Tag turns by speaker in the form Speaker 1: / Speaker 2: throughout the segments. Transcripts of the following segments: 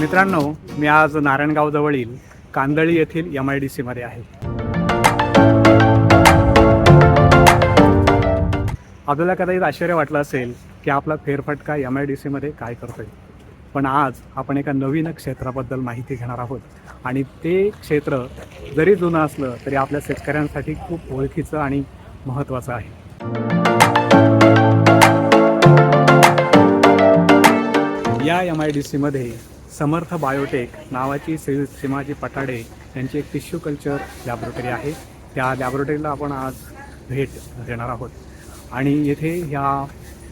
Speaker 1: मित्रांनो मी आज नारायणगाव जवळील कांदळी येथील एम आय डी सीमध्ये आहे. आपल्याला कदाचित आश्चर्य वाटलं असेल की आपला फेरफटका एम आय डी सीमध्ये काय करतोय. पण आज आपण एका नवीन क्षेत्राबद्दल माहिती घेणार आहोत. आणि ते क्षेत्र जरी जुनं असलं तरी आपल्या शेतकऱ्यांसाठी खूप ओळखीचं आणि महत्त्वाचं आहे. या एम आय डी सीमध्ये समर्थ बायोटेक नावाची श्री सीमाजी पटाडे यांची एक टिश्यू कल्चर लॅबोरेटरी आहे. त्या लॅबोरेटरीला आपण आज भेट देणार आहोत. आणि येथे ह्या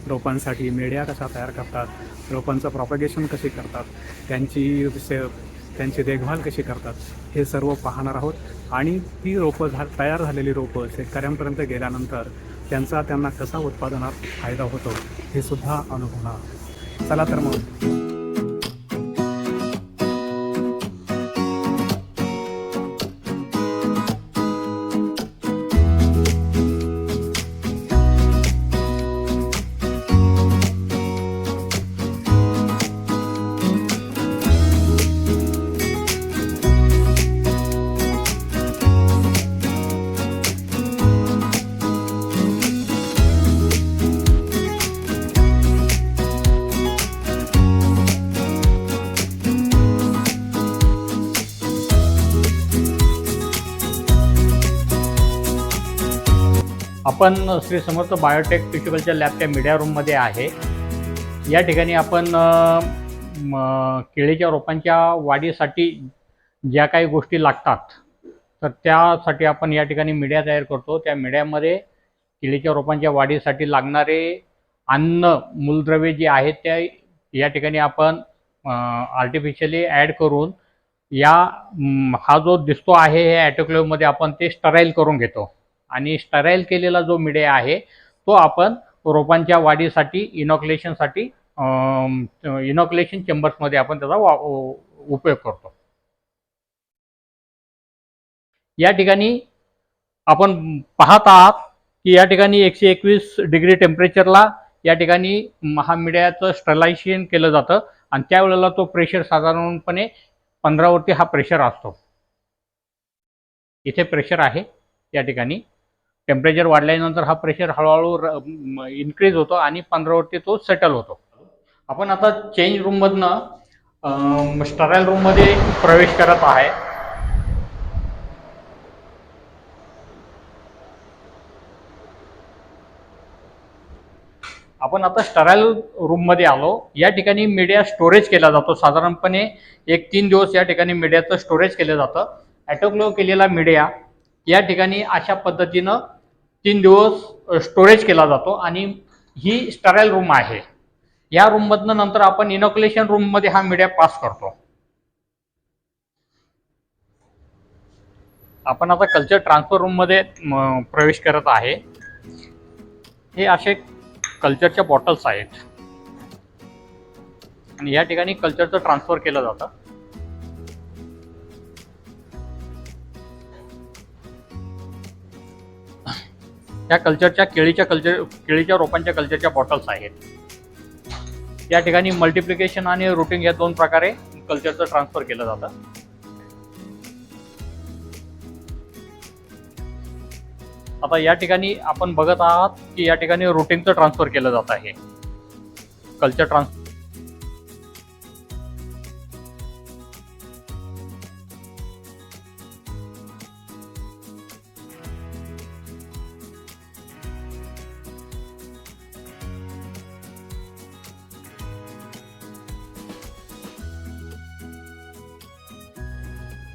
Speaker 1: रोपांसाठी मेड्या कशा तयार करतात रोपांचं प्रॉपगेशन कसे करतात त्यांची से त्यांची देखभाल कशी करतात हे सर्व पाहणार आहोत. आणि ती रोपं झा तयार झालेली रोपं शेतकऱ्यांपर्यंत गेल्यानंतर त्यांचा त्यांना कसा उत्पादनात फायदा होतो हे सुद्धा अनुभवणार. चला तर मग.
Speaker 2: आपण Shri Samarth biotech tissue culture लॅबच्या media रूममध्ये आहे. या ठिकाणी आपण केळीच्या रोपांच्या वाढीसाठी ज्या काही गोष्टी लागतात तर त्यासाठी आपण या ठिकाणी मीडिया तयार करतो. त्या मीडियामध्ये केळीच्या रोपांच्या वाढीसाठी लागणारे अन्न मूलद्रव्ये जे आहेत त्या या ठिकाणी आपण आर्टिफिशियली ॲड करून या हा जो दिसतो आहे हे ॲटोक्लेवमध्ये आपण ते स्टराईल करून घेतो. आणि स्टराईल केलेला जो मीडिया आहे तो आपण रोपांच्या वाढीसाठी इनॉक्युलेशनसाठी इनॉक्युलेशन चेंबर्समध्ये आपण त्याचा वा उपयोग करतो. या ठिकाणी आपण पाहत आहात की या ठिकाणी एकशे एकवीस डिग्री टेम्परेचरला या ठिकाणी म, स्टरलायझेशन केलं जातं आणि त्यावेळेला तो प्रेशर साधारणपणे पंधरावरती हा प्रेशर असतो. इथे प्रेशर आहे या ठिकाणी. टेम्परेचर वाढल्यानंतर हा प्रेशर हळूहळू इन्क्रीज होतो आणि पंधरावरती तो सेटल होतो. आपण आता चेंज रूममधनं स्टरायल रूममध्ये प्रवेश करत आहे. आपण आता स्टरायल रूममध्ये आलो. या ठिकाणी मीडिया स्टोरेज केला जातो. साधारणपणे एक तीन दिवस या ठिकाणी मीडियाचं स्टोरेज केलं जातं. ॲटोक्लो केलेला मीडिया या ठिकाणी अशा पद्धतीनं तीन दिवस स्टोरेज केला जातो आणि ही स्टराईल रूम आहे. या रूममधनं नंतर आपण इनोक्युलेशन रूममध्ये हा मीडिया पास करतो. आपण आता कल्चर ट्रान्सफर रूममध्ये प्रवेश करत आहे. हे असे कल्चरच्या बॉटल्स आहेत. आणि या ठिकाणी कल्चरचं ट्रान्सफर केलं जातं. या कल्चरच्या केळीच्या कल्चर केळीच्या रोपांच्या कल्चरच्या बॉटल्स आहेत. या ठिकाणी मल्टिप्लिकेशन आणि रुटिंग या दोन प्रकारे कल्चरचं ट्रान्सफर केलं जातं. आता या ठिकाणी आपण बघत आहात की या ठिकाणी रुटिंगचं ट्रान्सफर केलं जात आहे. कल्चर ट्रान्स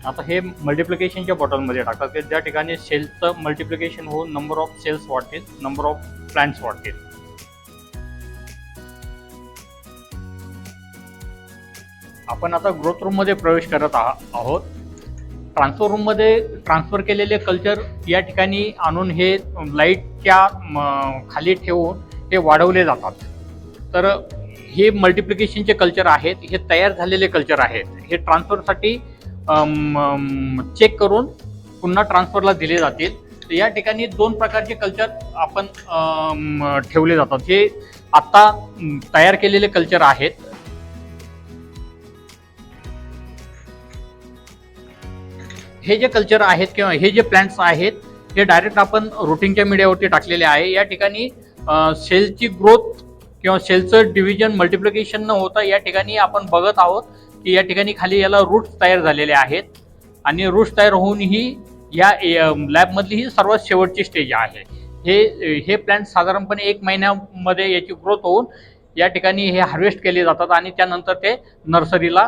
Speaker 2: आता हे मल्टिप्लिकेशनच्या बॉटलमध्ये टाकतात की ज्या ठिकाणी सेल्सचं मल्टिप्लिकेशन होऊन नंबर ऑफ सेल्स वाढतील नंबर ऑफ प्लांट्स वाढतील. आपण आता ग्रोथ रूममध्ये प्रवेश करत आहा- आहोत. ट्रान्सफर रूममध्ये ट्रान्सफर केलेले कल्चर या ठिकाणी आणून हे लाईटच्या खाली ठेवून हे वाढवले जातात. तर हे मल्टिप्लिकेशनचे कल्चर आहेत हे तयार झालेले कल्चर आहेत. हे ट्रान्सफरसाठी चेक करून पुन्हा ट्रान्सफरला दिले जातील. तर या ठिकाणी दोन प्रकारचे कल्चर आपण ठेवले जातात. हे आत्ता तयार केलेले कल्चर आहेत. हे जे कल्चर आहेत किंवा हे जे प्लॅन्स आहेत हे डायरेक्ट आपण रुटीनच्या मीडियावरती टाकलेले आहे. या ठिकाणी सेलची ग्रोथ किंवा सेलचं डिव्हिजन मल्टिप्लिकेशन न होता या ठिकाणी आपण बघत आहोत की या ठिकाणी खाली याला रूट्स तयार झालेले आहेत. आणि रूट्स तयार होऊनही या लॅबमधली ही सर्वात शेवटची स्टेज आहे. हे हे प्लॅन्ट साधारणपणे एक महिन्यामध्ये याची ग्रोथ होऊन या ठिकाणी हे हार्वेस्ट केले जातात आणि त्यानंतर ते नर्सरीला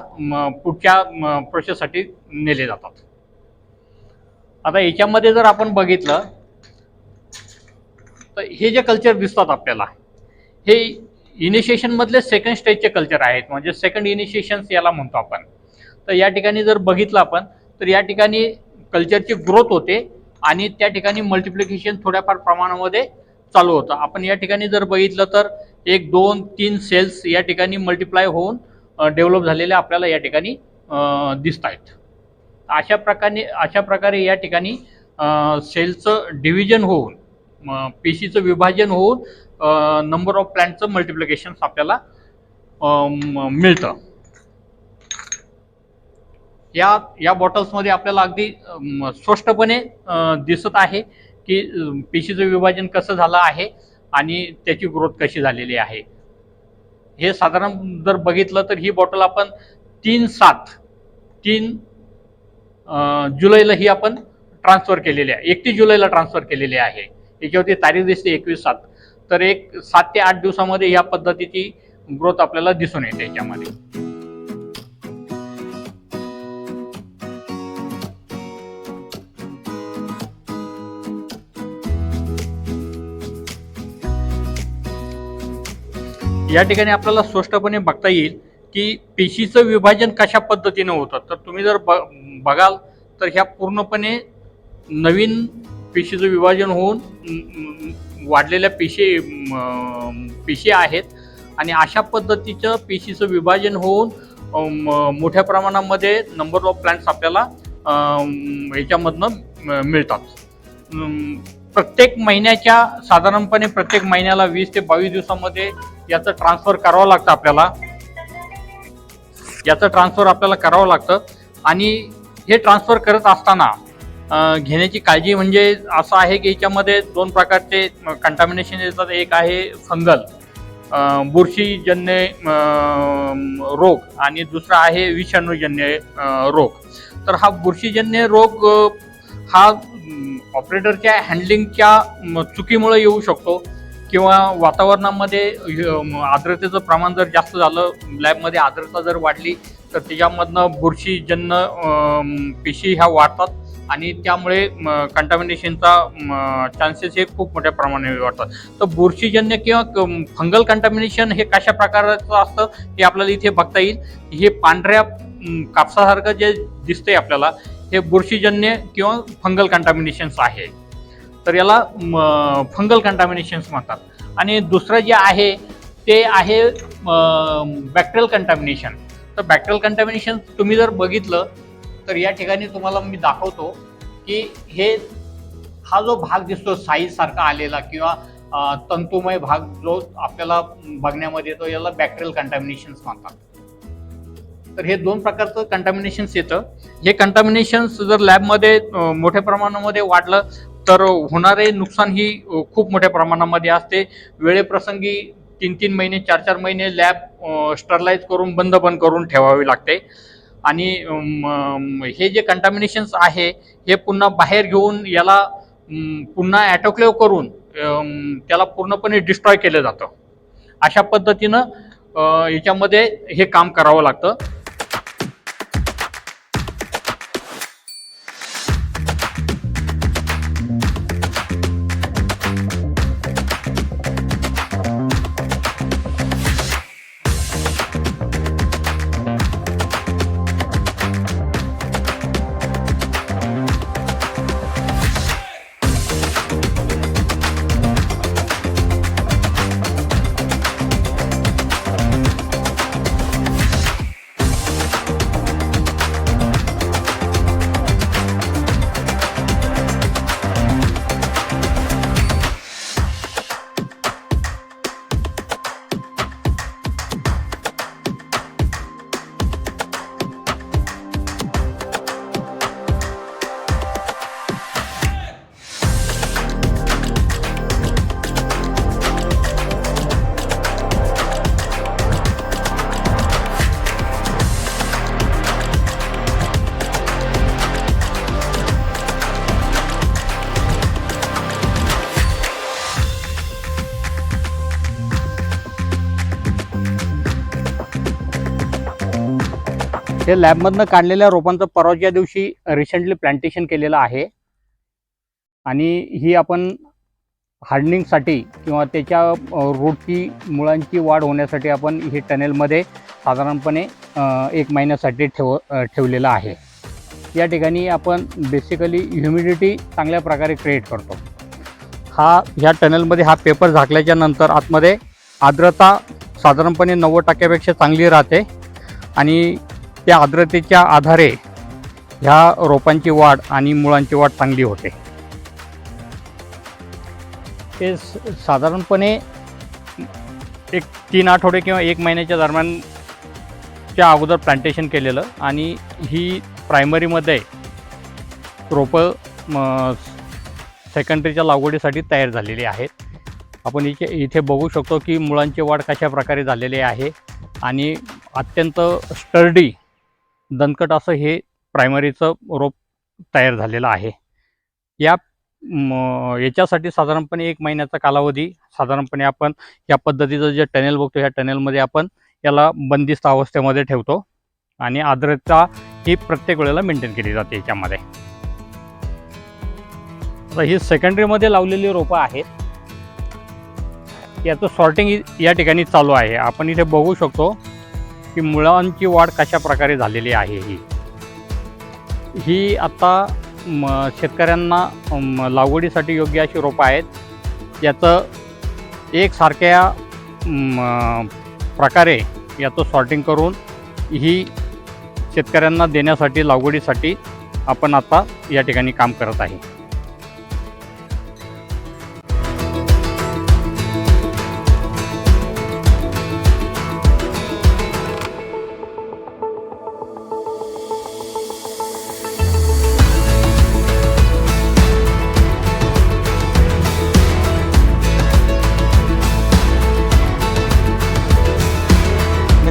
Speaker 2: पुढच्या प्रोसेससाठी नेले जातात. आता याच्यामध्ये जर आपण बघितलं तर हे जे कल्चर दिसतात आपल्याला हे इनिशिएशन मधले सेकंड स्टेजचे कल्चर आहेत. म्हणजे सेकंड इनिशिएशन याला म्हणतो आपण. तर या ठिकाणी जर बघितलं आपण तर या ठिकाणी कल्चरची ग्रोथ होते आणि त्या ठिकाणी मल्टिप्लिकेशन थोड्याफार प्रमाणामध्ये चालू होतं. आपण या ठिकाणी जर बघितलं तर एक दोन तीन सेल्स या ठिकाणी मल्टिप्लाय होऊन डेव्हलप झालेले आपल्याला या ठिकाणी दिसत आहेत अशा प्रकारे अशा प्रकारे या ठिकाणी सेलचं डिव्हिजन होऊन पेशीचं विभाजन होऊन नंबर ऑफ प्लॅन्टचं मल्टिप्लिकेशन आपल्याला मिळतं. या या बॉटल्समध्ये आपल्याला अगदी स्पष्टपणे दिसत आहे की पेशीचं विभाजन कसं झालं आहे आणि त्याची ग्रोथ कशी झालेली आहे. हे साधारण जर बघितलं तर ही बॉटल आपण तीन सात तीन जुलैला ही आपण ट्रान्सफर केलेली आहे. एकतीस जुलैला ट्रान्सफर केलेली आहे. याच्यावरती तारीख दिसते एकवीस सात. तर एक सात ते आठ दिवसामध्ये या पद्धतीची ग्रोथ आपल्याला दिसून येते याच्यामध्ये. या ठिकाणी आपल्याला स्पष्टपणे बघता येईल की पेशीचं विभाजन कशा पद्धतीने होतं. तर तुम्ही जर ब बघाल तर ह्या पूर्णपणे नवीन पेशीचं विभाजन होऊन वाढलेल्या पेशी पेशी आहेत. आणि अशा पद्धतीचं पेशीचं विभाजन होऊन मोठ्या प्रमाणामध्ये नंबर ऑफ प्लांट्स आपल्याला याच्यामधनं मिळतात. प्रत्येक महिन्याच्या साधारणपणे प्रत्येक महिन्याला वीस ते बावीस दिवसामध्ये याचं ट्रान्सफर करावं लागतं आपल्याला. याचं ट्रान्सफर आपल्याला करावं लागतं. आणि हे ट्रान्सफर करत असताना घेण्याची काळजी म्हणजे असं आहे की याच्यामध्ये दोन प्रकारचे कंटामिनेशन येतात. एक आहे फंगल बुरशीजन्य रोग आणि दुसरा आहे विषाणूजन्य रोग. तर हा बुरशीजन्य रोग हा ऑपरेटरच्या हँडलिंगच्या चुकीमुळे येऊ शकतो किंवा वातावरणामध्ये आर्द्रतेचं प्रमाण जर जास्त झालं लॅबमध्ये आर्द्रता जर वाढली तर त्याच्यामधनं बुरशीजन्य पेशी ह्या वाढतात. आणि त्यामुळे कंटामिनेशनचा चान्सेस हे खूप मोठ्या प्रमाणात वाढतात. तर बुरशीजन्य किंवा फंगल कंटामिनेशन हे कशा प्रकारचं असतं हे आपल्याला इथे बघता येईल. हे पांढऱ्या कापसासारखं जे दिसतंय आपल्याला हे बुरशीजन्य किंवा फंगल कंटामिनेशन्स आहे. तर याला फंगल कंटामिनेशन्स म्हणतात. आणि दुसरं जे आहे ते आहे बॅक्टेरियल कंटामिनेशन तर बॅक्टेरियल कंटामिनेशन तुम्ही जर बघितलं तर या ठिकाणी तुम्हाला मी दाखवतो. की हे हा जो भाग दिसतो साईज सारखा आलेला किंवा तंतुमय भाग जो आपल्याला बघण्यामध्ये येतो याला बॅक्टेरियल कंटामिनेशन्स म्हणतात. तर हे दोन प्रकारचं कंटामिनेशन्स येतं. हे कंटामिनेशन्स जर लॅबमध्ये मोठ्या प्रमाणामध्ये वाढलं तर होणारे नुकसान ही खूप मोठ्या प्रमाणामध्ये असते. वेळेप्रसंगी तीन तीन महिने चार चार महिने लॅब स्टरलाइज करून बंद बंद करून ठेवावी लागते. आणि हे जे कंटामिनेशन्स आहे हे पुन्हा बाहेर घेऊन याला पुन्हा ॲटोक्लेव करून त्याला पूर्णपणे डिस्ट्रॉय केलं जातं. अशा पद्धतीनं याच्यामध्ये हे काम करावं लागतं. हे लॅबमधनं काढलेल्या रोपांचं परवाच्या दिवशी रिसेंटली प्लांटेशन केलेलं आहे. आणि ही आपण हार्डनिंगसाठी किंवा त्याच्या रूटची मुळांची वाढ होण्यासाठी आपण ही टनेलमध्ये साधारणपणे एक महिन्यासाठी ठेव ठेवलेलं आहे. या ठिकाणी आपण बेसिकली ह्युमिडिटी चांगल्या प्रकारे क्रिएट करतो. हा ह्या टनेलमध्ये हा पेपर झाकल्याच्या नंतर आतमध्ये आर्द्रता साधारणपणे नव्वद टक्क्यापेक्षा चांगली राहते. आणि त्या आर्द्रतेच्या आधारे ह्या रोपांची वाढ आणि मुळांची वाढ चांगली होते. ते स- साधारणपणे एक तीन आठवडे किंवा एक महिन्याच्या दरम्यानच्या अगोदर प्लांटेशन केलेलं आणि ही प्रायमरीमध्ये रोपं सेकंडरीच्या लागवडीसाठी तयार झालेली आहेत. आपण इथे इथे बघू शकतो की मुळांची वाढ कशा प्रकारे झालेली आहे आणि अत्यंत स्टर्डी दणकट असं हे प्रायमरीचं रोप तयार झालेलं आहे. या याच्यासाठी साधारणपणे एक महिन्याचा कालावधी साधारणपणे आपण या पद्धतीचं जे टनेल बघतो ह्या टनेलमध्ये आपण याला बंदिस्त अवस्थेमध्ये ठेवतो आणि आर्द्रता ही प्रत्येक वेळेला मेंटेन केली जाते याच्यामध्ये. तर ही सेकंडरीमध्ये लावलेली रोपं आहेत. याचं सॉर्टिंग या ठिकाणी चालू आहे. आपण इथे बघू शकतो की मुळांची वाढ कशा प्रकारे झालेली आहे ही. ही आता म, शेतकऱ्यांना लागवडीसाठी योग्य अशी रोपं आहेत. याचं एकसारख्या प्रकारे याचं सॉर्टिंग करून ही शेतकऱ्यांना देण्यासाठी लागवडीसाठी आपण आता या ठिकाणी काम करत आहे.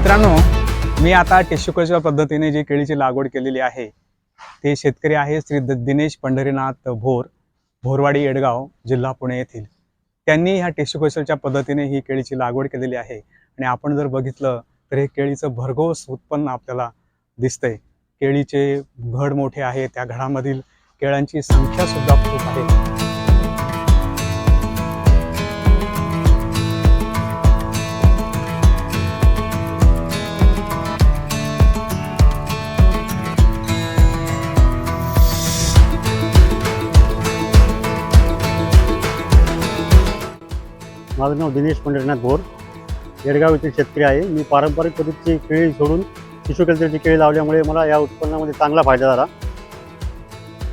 Speaker 1: मित्रांनो मी आता टिश्यू पद्धतीने जी केळीची लागवड केलेली आहे ते शेतकरी आहे श्री दिनेश पंढरीनाथ भोर भोरवाडी येडगाव जिल्हा पुणे येथील. त्यांनी ह्या टिश्यू कल्चरच्या पद्धतीने ही केळीची लागवड केलेली आहे. आणि आपण जर बघितलं तर हे केळीचं भरघोस उत्पन्न आपल्याला दिसतंय. केळीचे घड मोठे आहे त्या घडामधील केळ्यांची संख्या सुद्धा खूप आहे.
Speaker 3: माझं नाव दिनेश पंढरीनाथ भोर. येडगाव येथील शेतकरी आहे. मी पारंपरिक पद्धतीची केळी सोडून टिश्यू कल्चरची केळी लावल्यामुळे मला या उत्पन्नामध्ये चांगला फायदा झाला.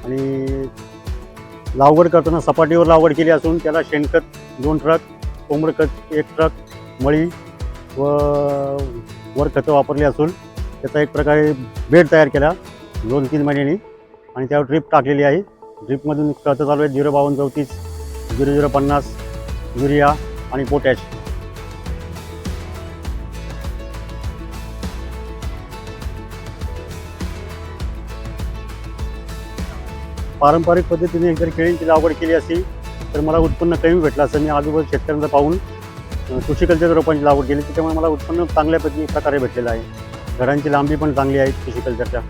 Speaker 3: आणि लागवड करताना सपाटीवर लागवड केली असून त्याला शेणखत दोन ट्रक कोंबडखत एक ट्रक मळी व वर खतं वापरली असून त्याचा एक प्रकारे बेड तयार केला दोन तीन महिन्यांनी. आणि त्यावर ड्रीप टाकलेली आहे. ड्रीपमधून खतं चालू आहेत. झिरो बावन्न चौतीस झिरो झिरो पन्नास युरिया आणि पोटॅश पारंपरिक पद्धतीने जर केळींची लागवड केली असती तर मला उत्पन्न कमी भेटलं असं मी आजूबाजू शेतकऱ्यांचं पाहून कृषी कल्चर रोपांची लागवड केली. त्याच्यामुळे मला उत्पन्न चांगल्या प्रकारे भेटलेलं आहे. घरांची लांबी पण चांगली आहे कृषी कल्चरच्या.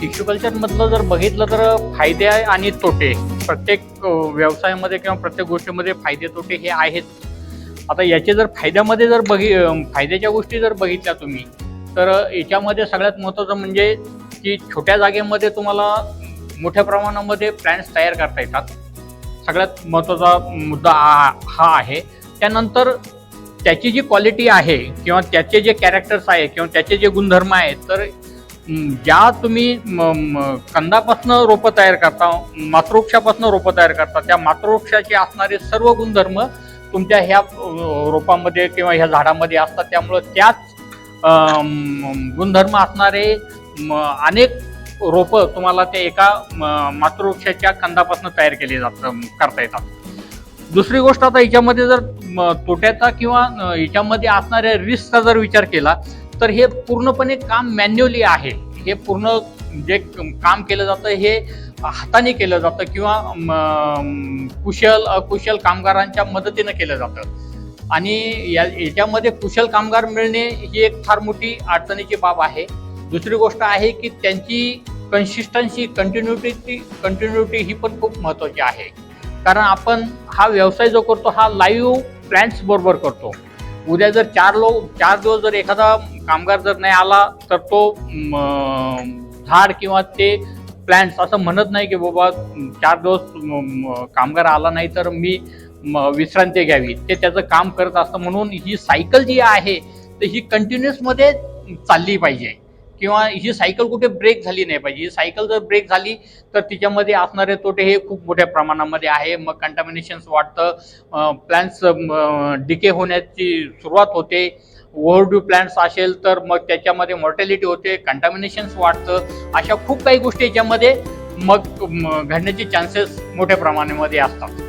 Speaker 2: टिश्यू कल्चरमधलं जर बघितलं तर फायदे आहे आणि तोटे. प्रत्येक व्यवसायामध्ये किंवा प्रत्येक गोष्टीमध्ये फायदे तोटे हे आहेत. आता याचे जर फायद्यामध्ये जर बघि फायद्याच्या गोष्टी जर बघितल्या तुम्ही तर याच्यामध्ये सगळ्यात महत्त्वाचं म्हणजे की छोट्या जागेमध्ये तुम्हाला मोठ्या प्रमाणामध्ये प्लॅन्स तयार करता येतात. सगळ्यात महत्त्वाचा मुद्दा हा हा आहे. त्यानंतर त्याची जी क्वालिटी आहे किंवा त्याचे जे कॅरेक्टर्स आहे किंवा त्याचे जे गुणधर्म आहेत तर ज्या तुम्ही म- कंदापासनं रोपं तयार करता मातृवृक्षापासून रोपं तयार करता त्या मातृवृक्षाचे असणारे सर्व गुणधर्म तुमच्या ह्या रोपामध्ये किंवा ह्या झाडामध्ये असतात. त्यामुळं त्याच गुणधर्म असणारे अनेक रोपं तुम्हाला ते एका मातृवृक्षाच्या कंदापासून तयार केले जात करता येतात. दुसरी गोष्ट आता याच्यामध्ये जर तोट्याचा किंवा याच्यामध्ये असणाऱ्या रिस्कचा जर विचार केला तर हे पूर्णपणे काम मॅन्युअली आहे. हे पूर्ण जे काम केलं जातं हे हाताने केलं जातं किंवा कुशल अकुशल कामगारांच्या मदतीनं केलं जातं. आणि या याच्यामध्ये कुशल कामगार मिळणे ही एक फार मोठी अडचणीची बाब आहे. दुसरी गोष्ट आहे की त्यांची कन्सिस्टन्सी कंटिन्युटी कंटिन्युटी ही पण खूप महत्त्वाची आहे. कारण आपण हा व्यवसाय जो करतो हा लाईव्ह प्लॅन्स बरोबर करतो. उद्या जर चार लोक चार दिवस जर एखादा कामगार जर नाही आला तर तो झाड किंवा ते प्लॅन्स असं म्हणत नाही की बाबा चार दिवस कामगार आला नाही तर मी म, विश्रांती घ्यावी. ते त्याचं काम करत असतं म्हणून ही सायकल जी आहे तर ही कंटिन्युअसमध्ये चालली पाहिजे. किंवा ही सायकल कुठे ब्रेक झाली नाही पाहिजे. ही सायकल जर ब्रेक झाली तर तिच्यामध्ये असणारे तोटे हे खूप मोठ्या प्रमाणामध्ये आहे. मग कंटामिनेशन्स वाढतं. प्लॅन्स डिके होण्याची सुरुवात होते. ओव्हरड्यू प्लॅन्स असेल तर मग त्याच्यामध्ये मॉर्टॅलिटी होते. कंटामिनेशन्स वाढतं. अशा खूप काही गोष्टी याच्यामध्ये मग घडण्याचे चान्सेस मोठ्या प्रमाणामध्ये असतात.